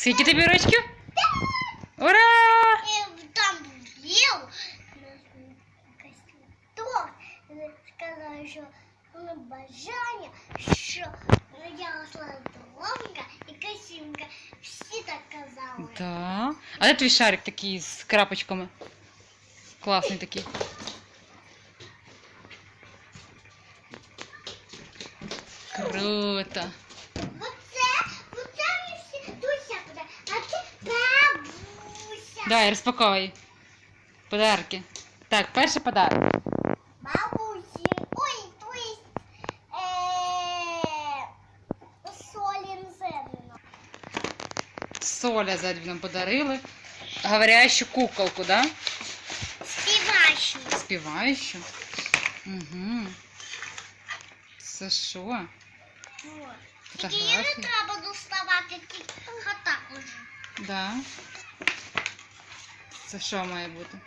Скільки тобі рочків? Ура! И там ел, то сказала, що ну, бажання, що я росла довго і красивенька. Всі так казали. Да. А де твій шарик такий з крапочками? Класний такий. Круто. бабуся. Давай, розпаковуй. Подарки. Так, перший подарок. Бабусі. Ой, то есть, е, Солін Зернина. Соля ззаді нам подарили. Говорящу куколку, да? Співачу. Співаючу. Угу. Це що? Вот. Тільки її не Фотографії? треба доставати, тільки отак уже. Да. Це що має бути?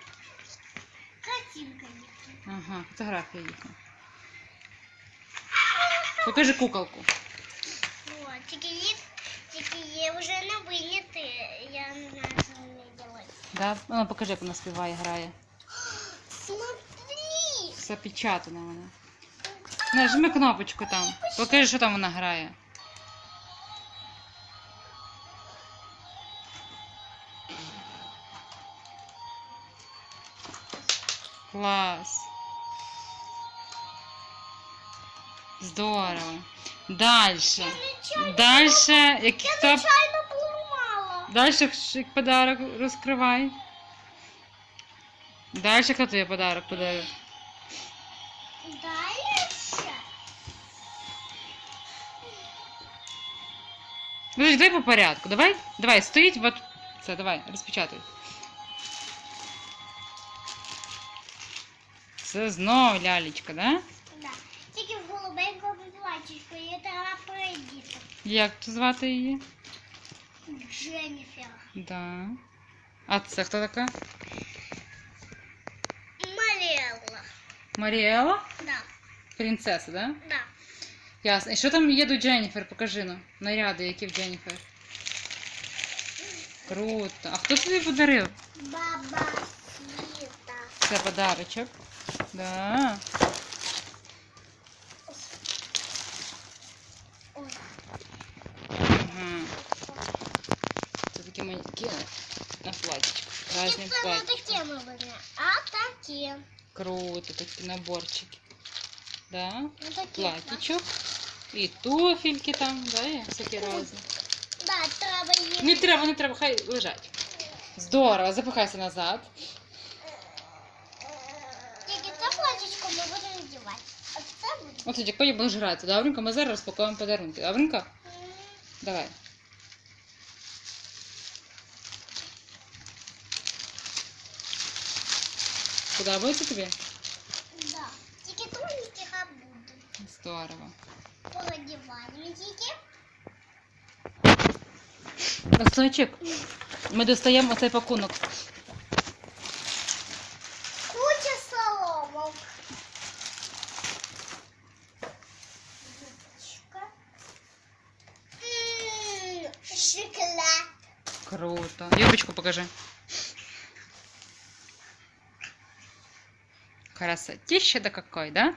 Картинка їхня. Ага, фотографія їхня. Покажи куколку. Вот. Тільки її, тільки її вже не виняти. Я не знаю, що мені робити. Да? Ну, покажи, як вона співає, грає. Смотри. Запечатана вона. Нажми кнопочку там. Покажи, що там вона грає. Клас. Здорово. Дальше. Дальше, який я хто поламала. Дальше ш- подарок розкривай. Дальше хто тобі подарок подарив? Дальше. Ну, давай по порядку. Давай, давай, стоїть, вот. Все, давай, розпечатай. Це знову лялечка, да? Да. Тільки в голубенькому платічку, і треба прийдіти. Як тут звати її? Дженніфер. Да. А це хто така? Маріелла. Маріела? Да, Принцеса, да? да. Ясно. І що там є до Дженніфер? Покажи ну. Наряди, які в Дженніфер. Круто. А хто тобі подарив? Баба Світа. Це подарочок. Да. Ой. Ага. Це такі маленькі на платічку. Разні Це не платічки. такі мабуть, а такі. Круто, такі наборчики. Да. Ну, такі. Платічок. І туфельки там, да, є всякі різні. Да, треба їх. Не треба, не треба, хай лежать. Здорово, запихайся назад. От тоді потім будеш грати. Добренько, ми зараз розпакуємо подарунки. Добренько? м, Давай. Подобається тобі? Да. Тільки тоненьких буде. Здорово. Поладіваємо тільки. Ростойчик, ми достаємо оцей пакунок. Круто. Юбочку покажи. Красотища да какой, да?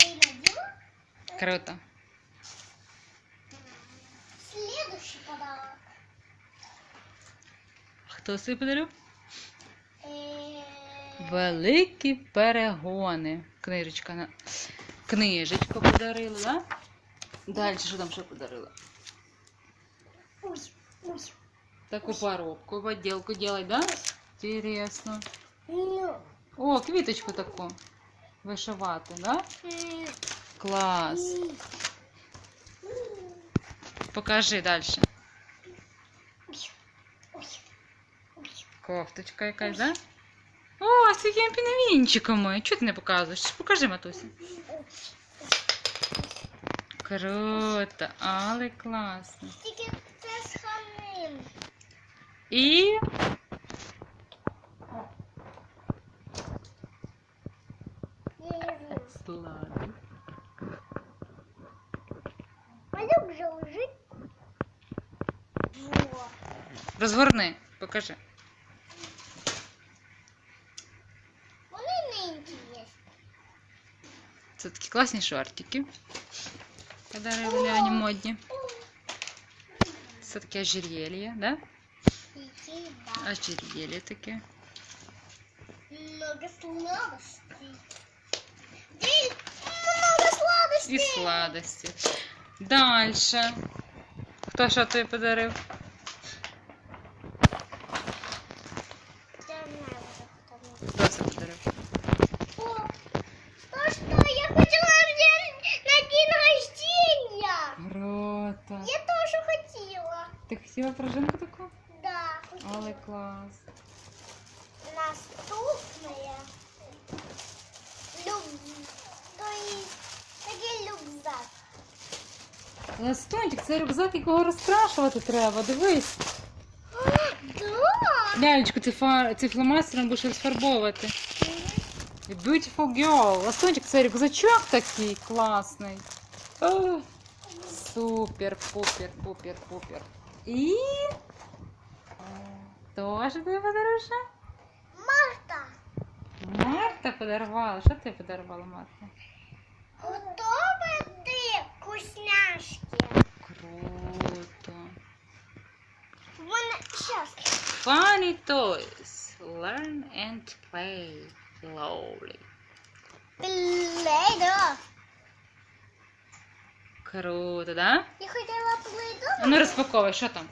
Я и надела. Круто. Следующий подарок. Хто собі подарив? Э, Великі перегони. Книжечка на книжечку подарили, да? Далі що там ще подарили? Ой, ой. Таку поробку в отделку делать, да? Интересно. Ну. О, квіточку таку. Вишивати, да? м, Клас. м. Покажи далі. Ой, ой, ой. Кофточка якась, да? О, з якими пінгвінчиками. Чого ти не показуєш? Покажи, матусі. Круто, але класно. І Я не знаю. Славі. Малюк же лежить. Во. Розгорни, покажи. Вони не інтересні. Це такі класні шортики. Подарили Ляні модні. Це таке ожерелье, да? Які, да. Ожерелье таке. Много сладостей. День, много сладостей. І сладості. Дальше. Хто що тобі подарив? Я знаю, уже кто мне. Хто це подарив? О, то, что я хотела на день, на день рождения. Круто. Я тоже хотела. Ти хотіла пружинку таку? Да, хотела. Але клас. Наступная. Люб... То есть, такий рюкзак. Ластунчик, це рюкзак, якого розкрашувати треба. Дивись. Да. Лялечку, ти, фа... ти фломастером будеш розфарбовувати. Beautiful girl. Ластунчик, це рюкзачок такий класний. О, супер, пупер, пупер, пупер. І. Тоже тобі подаруша? Марта. Марта подарувала. Що ти подарувала, Марта? Готова ти вкусняшки? Круто. Вона щас. Funny toys. Learn and play. Lovely. Плейдо. Круто, да? Я хотіла плейдо. А Ну розпаковуй, що там?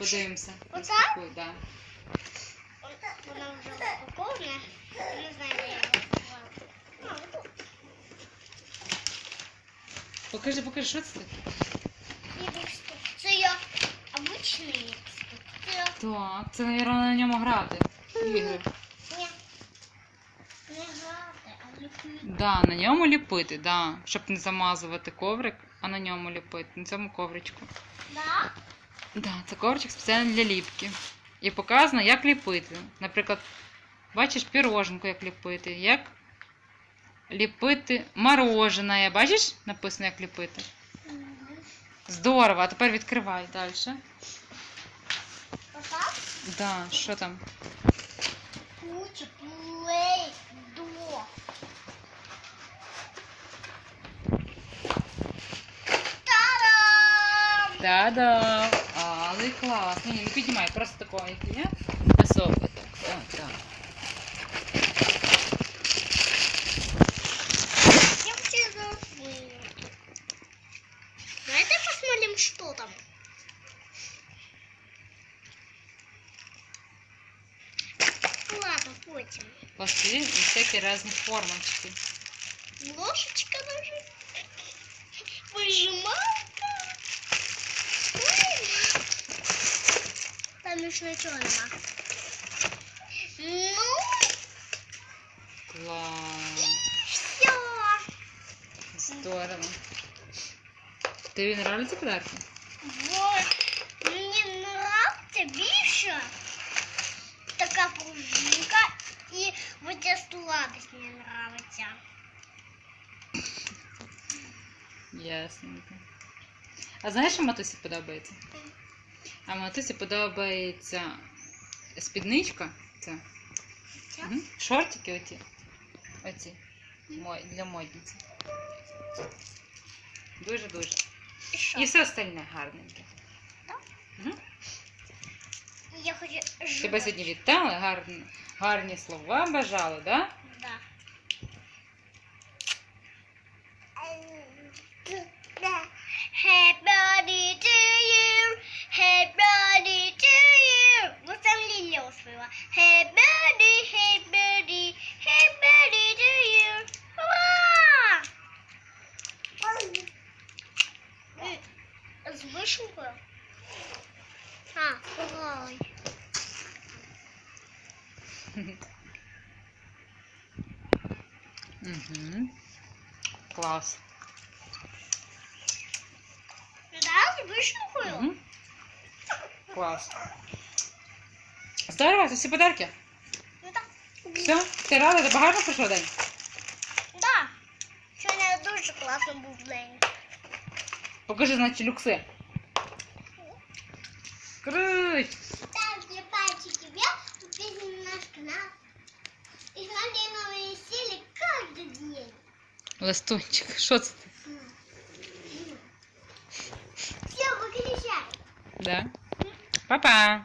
Подивимося. Оце? Розпакуй, да. Вона вже упакована. Не знаю, де я її. Покажи, покажи, що це таке? Це я обичний. Це. Так, це, мабуть, на ньому грати. Ігри. Ні. Не грати, а ліпити. Да, на ньому ліпити, да. Щоб не замазувати коврик, а на ньому ліпити, на цьому ковричку. Да? Да, це ковричок спеціально для ліпки. І показано, як ліпити. Наприклад, бачиш піроженку, як ліпити, як ліпити мороженое. Бачиш, написано, як ліпити. Здорово, а тепер відкривай далі. Да, що там? Куча плейдо. Та-дам! Да-да. Але класно. Ні, не піднімай, просто такого, як є. Висовуй так. Так, так. Я хочу забыть. Давайте посмотрим, что там. Ладно, потім. Пластилин і всякі різні формочки. Ложечка даже. Выжималка. Там еще ничего нема. Ну, Клас. все. Здорово. Тобі нравляться подарки? Вот. Мне нравится більше така пружинка і вот ця сладость мне нравится. Ясненько. А знаєш, що матусі подобається? А матусі подобається спідничка. Це. Шортики оті. Оці. Мой, для модниці. Дуже-дуже. І? І все остальне гарненьке. Так? Мгм. Я хочу Тебе сьогодні вітали, гарні, гарні слова бажали, да? Да. Угу. Клас. Да, вишенкою? Угу. Клас. Здорово, це всі подарки. Ну так. Все, ти рада, тебе гарно пройшов день? Да. Сьогодні дуже класно був день. Покажи, значить, люкси. Круть! Ставьте пальчики вверх, подписывайтесь на наш канал. И смотрите новые серии каждый день. Листунчик. Що це? ти? Все, выключай. Да? Па-па!